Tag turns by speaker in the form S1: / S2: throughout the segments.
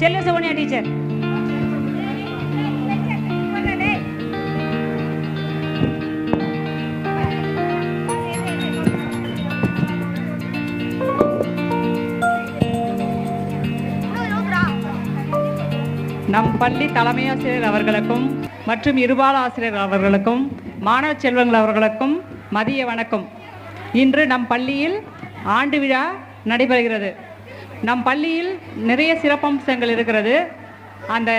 S1: செல்வ சோனியா டீச்சர். நம் பள்ளி தலைமையாசிரியர் அவர்களுக்கும் மற்றும் இருபால ஆசிரியர் அவர்களுக்கும் மாணவ செல்வங்கள் அவர்களுக்கும் மதிய வணக்கம். இன்று நம் பள்ளியில் ஆண்டு விழா நடைபெறுகிறது. நம் பள்ளியில் நிறைய சிறப்பம்சங்கள் இருக்கிறது. அந்த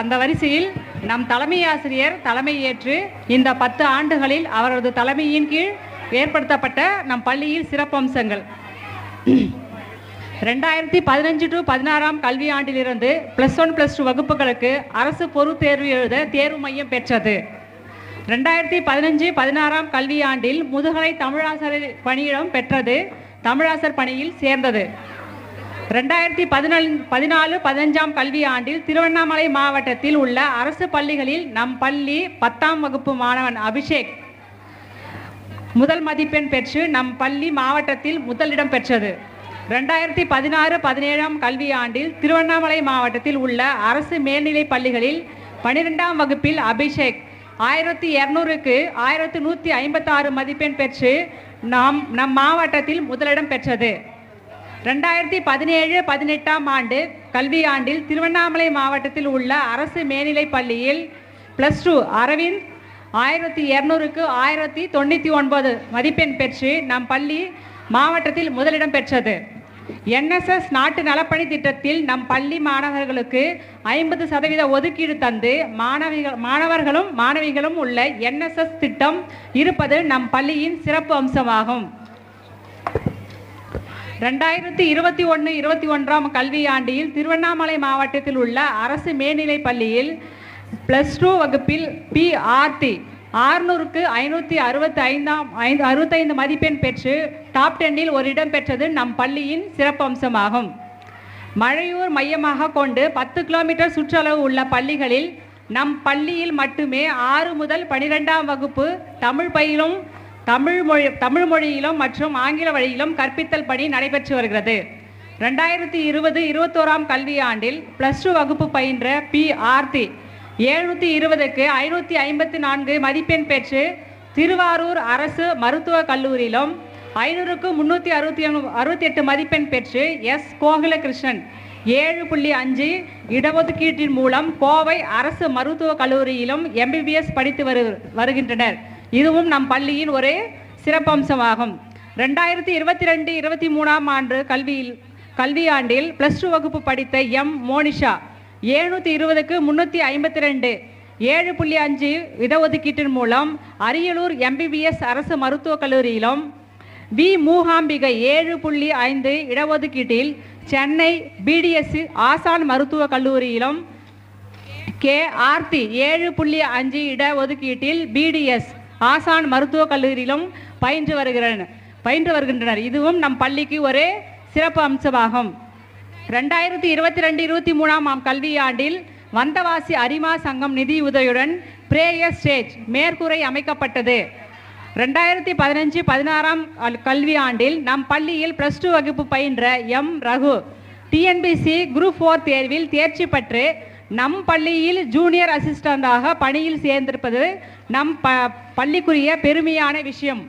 S1: அந்த வரிசையில் நம் தலைமை ஆசிரியர் தலைமை ஏற்று இந்த பத்து ஆண்டுகளில் அவரது தலைமையின் கீழ் ஏற்படுத்தப்பட்ட நம் பள்ளியில் சிறப்பம்சங்கள். ரெண்டாயிரத்தி பதினஞ்சு டு பதினாறாம் கல்வியாண்டிலிருந்து ப்ளஸ் ஒன் ப்ளஸ் டூ வகுப்புகளுக்கு அரசு பொதுத் தேர்வு எழுத தேர்வு மையம் பெற்றது. ரெண்டாயிரத்தி பதினஞ்சு பதினாறாம் கல்வியாண்டில் முதுகலை தமிழாசிரியர் பணியிடம் பெற்றது. தமிழாசர் பணியில் சேர்ந்தது. ரெண்டாயிரத்தி பதினாலு பதினாலு பதினஞ்சாம் கல்வியாண்டில் திருவண்ணாமலை மாவட்டத்தில் உள்ள அரசு பள்ளிகளில் நம் பள்ளி பத்தாம் வகுப்பு மாணவன் அபிஷேக் முதல் மதிப்பெண் பெற்று நம் பள்ளி மாவட்டத்தில் முதலிடம் பெற்றது. ரெண்டாயிரத்தி பதினாறு பதினேழாம் கல்வியாண்டில் திருவண்ணாமலை மாவட்டத்தில் உள்ள அரசு மேல்நிலை பள்ளிகளில் பனிரெண்டாம் வகுப்பில் அபிஷேக் ஆயிரத்தி இரநூறுக்கு ஆயிரத்தி நூற்றி ஐம்பத்தாறு மதிப்பெண் பெற்று நாம் நம் மாவட்டத்தில் முதலிடம் பெற்றது. ரெண்டாயிரத்தி பதினேழு பதினெட்டாம் ஆண்டு கல்வியாண்டில் திருவண்ணாமலை மாவட்டத்தில் உள்ள அரசு மேல்நிலைப் பள்ளியில் ப்ளஸ் டூ அரவிந்த் ஆயிரத்தி இரநூறுக்கு ஆயிரத்தி தொண்ணூற்றி ஒன்பது மதிப்பெண் பெற்று நம் பள்ளி மாவட்டத்தில் முதலிடம் பெற்றது. என்எஸ்எஸ் நாட்டு நலப்பணி திட்டத்தில் நம் பள்ளி மாணவர்களுக்கு ஐம்பது சதவீத ஒதுக்கீடு தந்து மாணவிகள் மாணவர்களும் மாணவிகளும் உள்ள என்எஸ்எஸ் திட்டம் இருப்பது நம் பள்ளியின் சிறப்பு அம்சமாகும். ரெண்டாயிரத்தி இருபத்தி ஒன்று இருபத்தி ஒன்றாம் கல்வியாண்டில் திருவண்ணாமலை மாவட்டத்தில் உள்ள அரசு மேல்நிலைப் பள்ளியில் ப்ளஸ் டூ வகுப்பில் பிஆர்டி ஆறுநூறுக்கு ஐநூற்றி அறுபத்தி ஐந்தாம் ஐந்து அறுபத்தைந்து மதிப்பெண் பெற்று டாப் டென்னில் ஒரு இடம் பெற்றது நம் பள்ளியின் சிறப்பம்சமாகும். மழையூர் மையமாக கொண்டு பத்து கிலோமீட்டர் சுற்றளவு உள்ள பள்ளிகளில் நம் பள்ளியில் மட்டுமே ஆறு முதல் பனிரெண்டாம் வகுப்பு தமிழ் பயிலும் தமிழ் மொழி தமிழ் மொழியிலும் மற்றும் ஆங்கில வழியிலும் கற்பித்தல் பணி நடைபெற்று வருகிறது. ரெண்டாயிரத்தி இருபது இருபத்தோராம் கல்வியாண்டில் ப்ளஸ் டூ வகுப்பு பயின்ற பி ஆர்த்தி எழுநூற்றி இருபதுக்கு ஐநூற்றி ஐம்பத்தி நான்கு மதிப்பெண் பெற்று திருவாரூர் அரசு மருத்துவக் கல்லூரியிலும் ஐநூறுக்கு முந்நூற்றி அறுபத்தி அறுபத்தி எட்டு மதிப்பெண் பெற்று எஸ் கோகுலகிருஷ்ணன் ஏழு புள்ளி அஞ்சு இடஒதுக்கீட்டின் மூலம் கோவை அரசு மருத்துவக் கல்லூரியிலும் எம்பிபிஎஸ் படித்து வரு வருகின்றனர். இதுவும் நம் பள்ளியின் ஒரே சிறப்பம்சமாகும். ரெண்டாயிரத்தி இருபத்தி ரெண்டு இருபத்தி மூணாம் ஆண்டு கல்வியில் கல்வியாண்டில் ப்ளஸ் டூ வகுப்பு படித்த எம் மோனிஷா ஏழ்நூற்றி இருபதுக்கு முந்நூற்றி ஐம்பத்தி ரெண்டு ஏழு புள்ளி அஞ்சு இடஒதுக்கீட்டின் மூலம் அரியலூர் எம்பிபிஎஸ் அரசு மருத்துவக் கல்லூரியிலும் வி மூகாம்பிகை ஏழு புள்ளி ஐந்து இடஒதுக்கீட்டில் சென்னை பிடிஎஸ் ஆசான் மருத்துவக் கல்லூரியிலும் கே ஆர்த்தி ஏழு புள்ளி அஞ்சு இட ஒதுக்கீட்டில் பிடிஎஸ் ஆசான் மருத்துவக் கல்லூரியிலும் பயின்று வருகிறன பயின்று வருகின்றனர். இதுவும் நம் பள்ளிக்கு ஒரு சிறப்பு அம்சமாகும். ரெண்டாயிரத்தி இருபத்தி ரெண்டு இருபத்தி மூணாம் ஆம் கல்வியாண்டில் வந்தவாசி அரிமா சங்கம் நிதியுதவியுடன் பிரேயர் ஸ்டேஜ் மேற்கூரை அமைக்கப்பட்டது. ரெண்டாயிரத்தி பதினஞ்சு பதினாறாம் கல்- கல்வியாண்டில் நம் பள்ளியில் ப்ளஸ் டூ வகுப்பு பயின்ற M Raghu TNPC group four தேர்வில் தேர்ச்சி பெற்று நம் பள்ளியில் ஜூனியர் அசிஸ்டண்டாக பணியில் சேர்ந்திருப்பது நம் ப பள்ளிக்குரிய பெருமையான விஷயம்.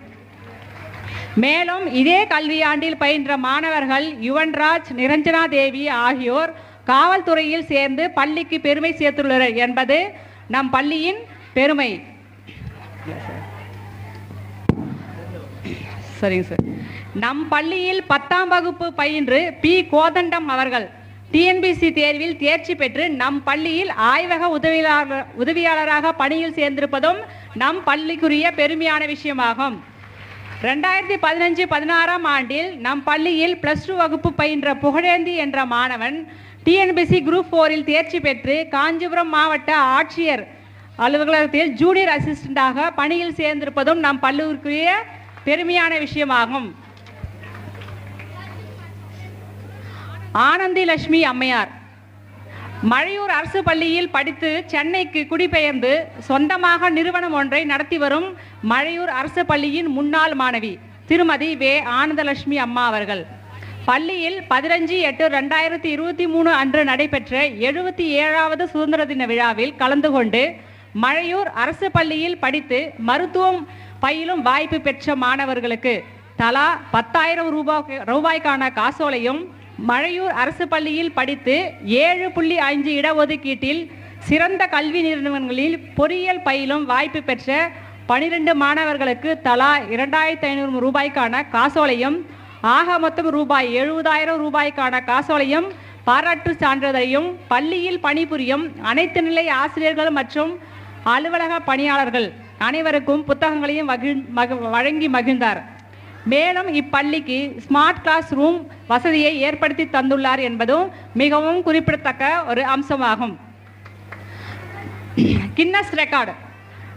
S1: மேலும் இதே கல்வியாண்டில் பயின்ற மாணவர்கள் யுவன்ராஜ் நிரஞ்சனா தேவி ஆகியோர் காவல்துறையில் சேர்ந்து பள்ளிக்கு பெருமை சேர்த்துள்ளனர் என்பது நம் பள்ளியின் பெருமை. சரிங்க சார். நம் பள்ளியில் பத்தாம் வகுப்பு பயின்று பி. கோதண்டம் அவர்கள் டிஎன்பிசி தேர்வில் தேர்ச்சி பெற்று நம் பள்ளியில் ஆய்வக உதவியாளர் உதவியாளராக பணியில் சேர்ந்திருப்பதும் நம் பள்ளிக்குரிய பெருமையான விஷயமாகும். ரெண்டாயிரத்தி பதினஞ்சு பதினாறாம் ஆண்டில் நம் பள்ளியில் ப்ளஸ் டூ வகுப்பு பயின்ற புகழேந்தி என்ற மாணவன் டிஎன்பிசி குரூப் ஃபோரில் தேர்ச்சி பெற்று காஞ்சிபுரம் மாவட்ட ஆட்சியர் அலுவலகத்தில் ஜூனியர் அசிஸ்டண்டாக பணியில் சேர்ந்திருப்பதும் நம் பள்ளிக்குரிய பெருமையான விஷயமாகும். ஆனந்தி லட்சுமி அம்மையார். மழையூர் அரசு பள்ளியில் படித்து சென்னைக்கு குடிபெயர்ந்து சொந்தமாக நிறுவனம் ஒன்றை நடத்தி வரும் மழையூர் அரசு பள்ளியின் முன்னாள் மாணவி திருமதி வே. ஆனந்தலட்சுமி அம்மா அவர்கள். பள்ளியில் பதினஞ்சு எட்டு ரெண்டாயிரத்தி இருபத்தி மூணு அன்று நடைபெற்ற எழுபத்தி ஏழாவது சுதந்திர தின விழாவில் கலந்து கொண்டு மழையூர் அரசு பள்ளியில் படித்து மருத்துவம் பயிலும் வாய்ப்பு பெற்ற மாணவர்களுக்கு தலா பத்தாயிரம் ரூபாய் ரூபாய்க்கான காசோலையும் மழையூர் அரசு பள்ளியில் படித்து ஏழு புள்ளி ஐந்து இடஒதுக்கீட்டில் சிறந்த கல்வி நிறுவனங்களில் பொறியியல் பயிலும் வாய்ப்பு பெற்ற பனிரெண்டு மாணவர்களுக்கு தலா இரண்டாயிரத்தி ஐநூறு ரூபாய்க்கான காசோலையும் ஆக மொத்தம் ரூபாய் எழுபதாயிரம் ரூபாய்க்கான காசோலையும் பாராட்டு சான்றிதழையும் பள்ளியில் பணிபுரியும் அனைத்து நிலை ஆசிரியர்கள் மற்றும் அலுவலக பணியாளர்கள் அனைவருக்கும் புத்தகங்களையும் மகிழ் வழங்கி மகிழ்ந்தார். மேலும் இப்பள்ளிக்கு ஸ்மார்ட் கிளாஸ் ரூம் வசதியை ஏற்படுத்தி தந்துள்ளார் என்பதும் மிகவும் குறிப்பிடத்தக்க ஒரு அம்சமாகும். கின்னஸ் ரெக்கார்டு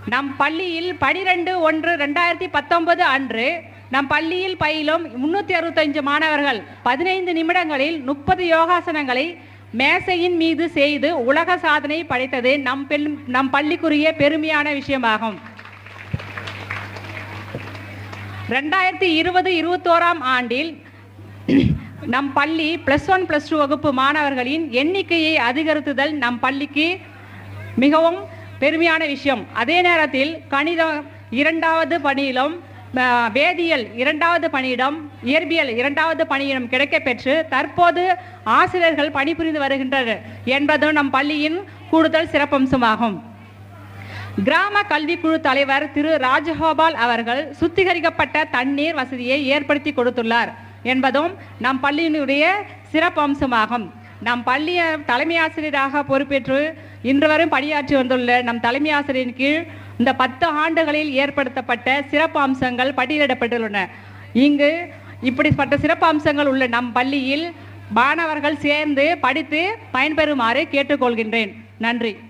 S1: நம் பள்ளியில் பனிரெண்டு ஒன்று ரெண்டாயிரத்தி பத்தொன்பது அன்று நம் பள்ளியில் பயிலும் முன்னூற்றி அறுபத்தஞ்சு மாணவர்கள் பதினைந்து நிமிடங்களில் முப்பது யோகாசனங்களை மேசையின் மீது செய்து உலக சாதனை படைத்தது நம் பெண் நம் பள்ளிக்குரிய பெருமையான விஷயமாகும். ரெண்டாயிரத்தி இருபது இருபத்தோராம் ஆண்டில் நம் பள்ளி ப்ளஸ் ஒன் ப்ளஸ் டூ வகுப்பு மாணவர்களின் எண்ணிக்கையை அதிகரித்துதல் நம் பள்ளிக்கு மிகவும் பெருமையான விஷயம். அதே நேரத்தில் கணிதம் இரண்டாவது பணியிலும் வேதியியல் இரண்டாவது பணியிடம் இயற்பியல் இரண்டாவது பணியிடம் கிடைக்கப்பெற்று தற்போது ஆசிரியர்கள் பணிபுரிந்து வருகின்றனர் என்பதும் நம் பள்ளியின் கூடுதல் சிறப்பம்சமாகும். கிராம கல்விக்குழு தலைவர் திரு ராஜகோபால் அவர்கள் சுத்திகரிக்கப்பட்ட தண்ணீர் வசதியை ஏற்படுத்தி கொடுத்துள்ளார் என்பதும் நம் பள்ளியினுடைய சிறப்பம்சமாகும். நம் பள்ளியை தலைமை ஆசிரியராக பொறுப்பேற்று இன்று வரும் பணியாற்றி வந்துள்ள நம் தலைமை ஆசிரியரின் கீழ் இந்த பத்து ஆண்டுகளில் ஏற்படுத்தப்பட்ட சிறப்பு அம்சங்கள் பட்டியலிடப்பட்டுள்ளன. இங்கு இப்படிப்பட்ட சிறப்பு அம்சங்கள் உள்ள நம் பள்ளியில் மாணவர்கள் சேர்ந்து படித்து பயன்பெறுமாறு கேட்டுக்கொள்கின்றேன். நன்றி.